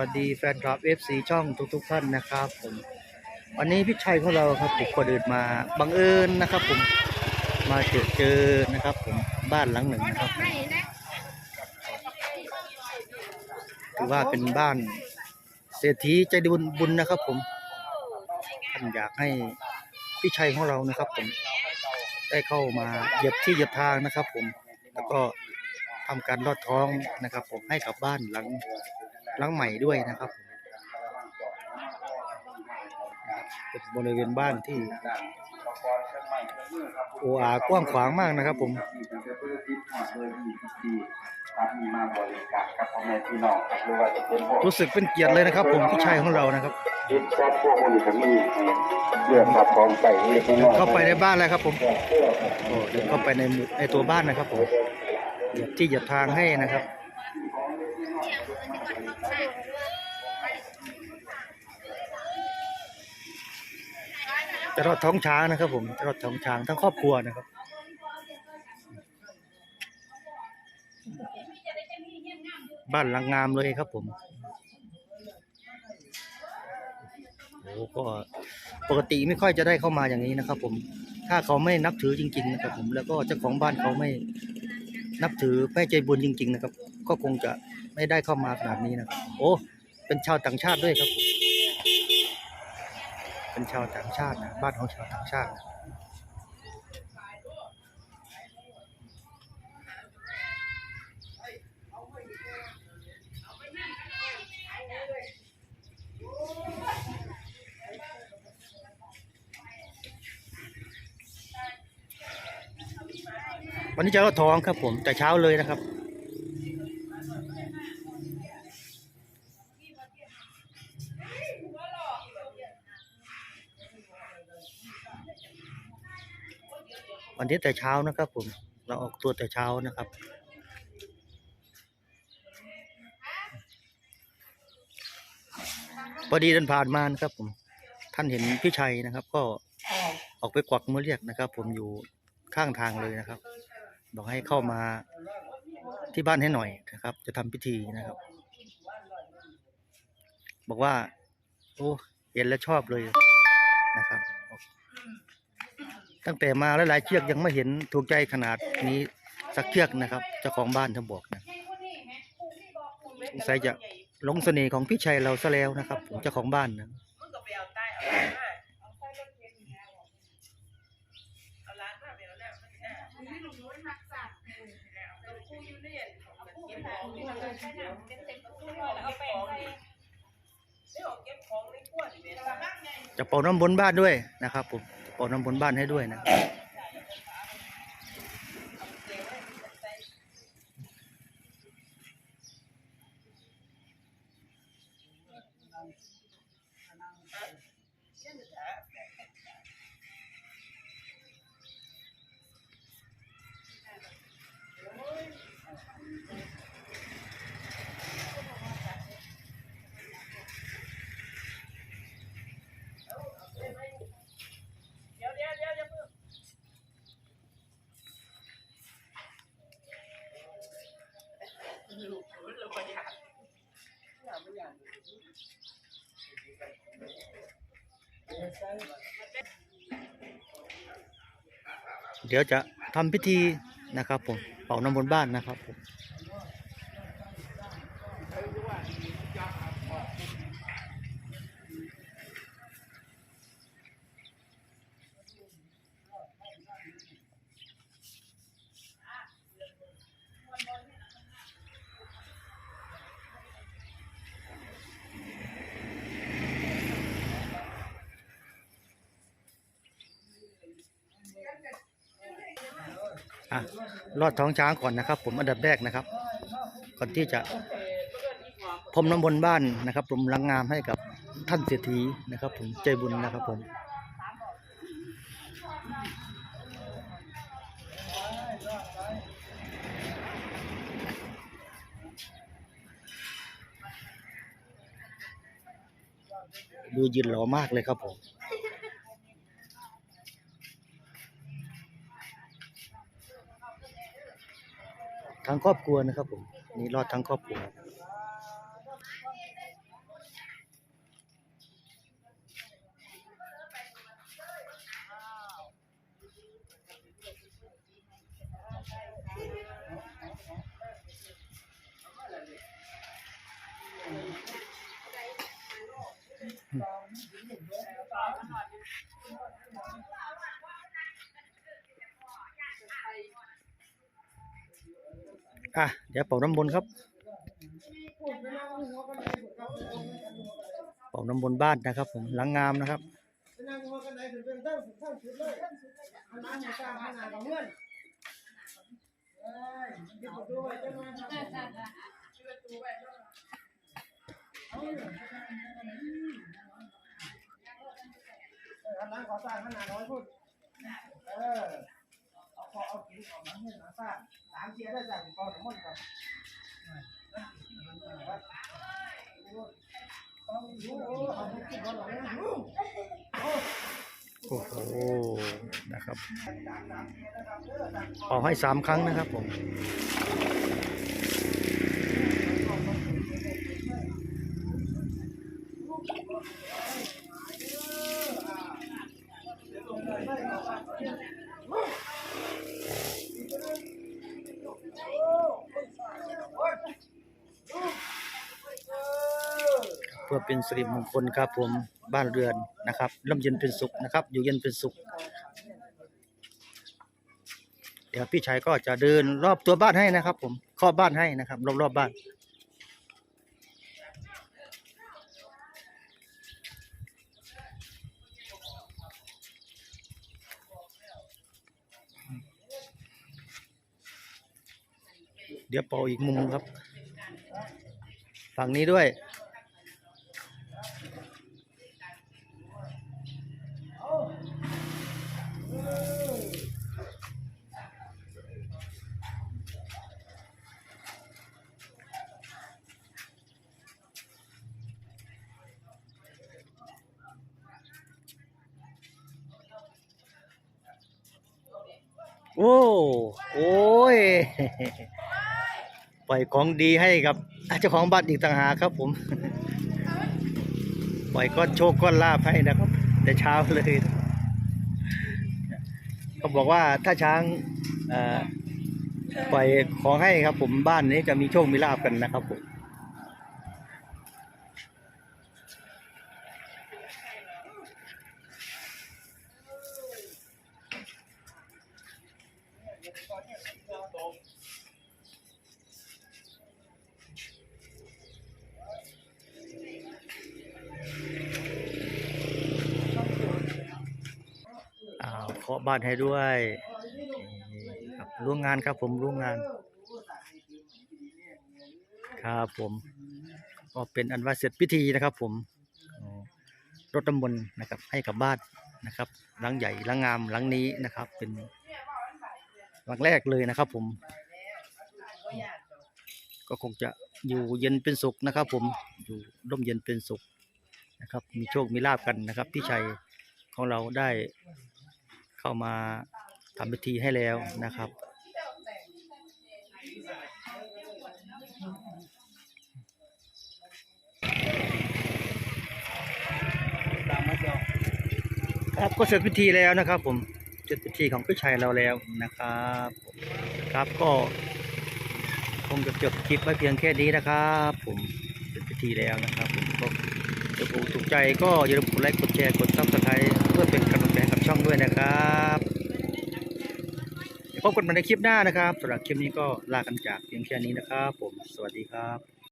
วัสดีแฟนคลับ FC ช่องทุกๆท่านนะครับผมวันนี้พี่ชัยของเราครับติดคนอื่นมาบังเอิญนะครับผมมาเจอเจอนะครับผมบ้านหลังหนึ่งนะครับถือว่าเป็นบ้านเศรษฐีใจบุญบุญนะครับผมท่านอยากให้พี่ชัยของเรานะครับผมได้เข้ามาเหยียบที่เหยียบทางนะครับผมแล้วก็ทำการลอดท้องนะครับ ผมให้กับบ้านหลัง หลังใหม่ด้วยนะครับเป็นบริเวณบ้านที่โอ้อากว้างขวางมากนะครับผมรู้สึกเป็นเกียรติเลยนะครับ ผมพี่ชายของเรานะครับยึดทรัพย์พวกมันก็มีเรื่องขับของไปเล็กน้อยเข้าไปในบ้านแล้วครับผมโอ้เดินเข้าไปในหมู่ในตัวบ้านนะครับผมเหยียบที่เหยียบทางให้นะครับ จะรอดท้องช้างนะครับ ผมจะรอดท้องช้างทั้งครอบครัวนะครับบ้านหลังงามเลยครับผมโอ้ก็ปกติไม่ค่อยจะได้เข้ามาอย่างนี้นะครับ ผม ถ้าเขาไม่นับถือจริง ๆ นะครับ ผมแล้วก็เจ้าของบ้านเขาไม่นับถือไม่ใจบุญจริง ๆ นะครับ ก็คงจะไม่ได้เข้ามาขนาดนี้นะครับ โอ้เป็นชาวต่างชาติด้วยครับผม เป็นชาวต่างชาตินะบ้านของชาวต่างชาตินะวันนี้จะรอดท้องครับผมแต่เช้าเลยนะครับ นี้แต่เช้านะครับ ผม เราออกตัวแต่เช้านะครับ พอดีเดินผ่านมานะครับ ผม ท่านเห็นพี่ชัยนะครับ ก็ออกไปกวักมือเรียกนะครับ ผมอยู่ข้างทางเลยนะครับ บอกให้เข้ามาที่บ้านให้หน่อยนะครับ จะทำพิธีนะครับ บอกว่า โอ้เห็นแล้วชอบเลยนะครับ ตั้งแต่มาหลายเชือกยังไม่เห็นถูกใจขนาดนี้สักเชือกนะครับเจ้าของบ้านท่านบอกนะสงสัจะหลงเสน่ห์ของพี่ชัยเราซะแล้วนะครับผมเจ้าของบ้านนะจะเป่าน้ำบนบ้านด้วยนะครับผม จะเป่าน้ำบนบ้านให้ด้วยนะ เดี๋ยวเดี๋ยวเดี๋ยวเดี๋ยวเพิ่ง เดี๋ยวจะทำพิธีนะครับผมเป่าน้ำบนบ้านนะครับผมอะ ลอดท้องช้างก่อนนะครับ ผมอันดับแรกนะครับ ก่อนที่จะพรมน้ำบนบ้านนะครับ ผมรังงามให้กับท่านเศรษฐีนะครับ ผมใจบุญนะครับผมดูยืนหล่อมากเลยครับผม ทั้งครอบครัวนะครับผมนี่รอดทั้งครอบครัว อะเดี๋ยวเป่าน้ำมนครับ เป่าน้ำมนบ้านนะครับ ผมหลังงามนะครับนั่งหัวกันไหนถึงเป็นตั้งถึงตั้งชุดเลยอันนั้นหัวกลานาดกับเพื่อเอาขอสร้างขนาดน้อยพูดเออเอาขอเอากินออกมาให้หนาสร้างามเทียได้จากกองหมก่อนต้องรู้เอาไปกินก่อนหรอเนี่ยโอ้โห นะครับเป่าให้สามครั้งนะครับผม เป็นสิริมงคลครับผมบ้านเรือนนะครับร่มเย็นเป็นสุขนะครับ อยู่เย็นเป็นสุข เดี๋ยวพี่ชายก็จะเดินรอบตัวบ้านให้นะครับ ผมครอบบ้านให้นะครับ รอบรอบบ้าน เดี๋ยวเป่าอีกมุมครับ ฝั่งนี้ด้วย โอ้โอ้ยปล่อยของดีให้กับเจ้าของบ้านอีกต่างหากครับผม ปล่อยก้อนโชคก้อนลาภให้นะครับ แต่เช้าเลยเขาบอกว่าถ้าช้างปล่อยของให้ครับผมบ้านนี้จะมีโชคมีลาภกันนะครับผม อ้าวเคาะบ้านให้ด้วยครับร่วมงานครับผมร่วมงาน ครับผมก็เป็นอันว่าเสร็จพิธีนะครับ ผมรถตำบลนะครับ ให้กับบ้านนะครับหลังใหญ่หลังงามหลังนี้นะครับ เป็นหลังแรกเลยนะครับ ผม ก็คงจะอยู่เย็นเป็นสุขนะครับ ผมอยู่ร่มเย็นเป็นสุขนะครับ มีโชคมีลาบกันนะครับพี่ชัยของเราได้ เข้ามาทำพิธีให้แล้วนะครับ ครับก็เสร็จพิธีแล้วนะครับ ผมเสร็จพิธีของพี่ชัยเราแล้วนะครับ ครับก็คงจะจบคลิปไว้เพียงแค่นี้นะครับ ผมเสร็จพิธีแล้วนะครับ ผมก็ ถ้าถูกถูกใจก็อย่าลืมกดไลค์กดแชร์กดซับสไครต์เพื่อเป็นกำลังใจให้กับช่องด้วยนะครับพบกันใหม่ในคลิปหน้านะครับสำหรับคลิปนี้ก็ลากันจากเพียงแค่นี้นะครับ ผมสวัสดีครับ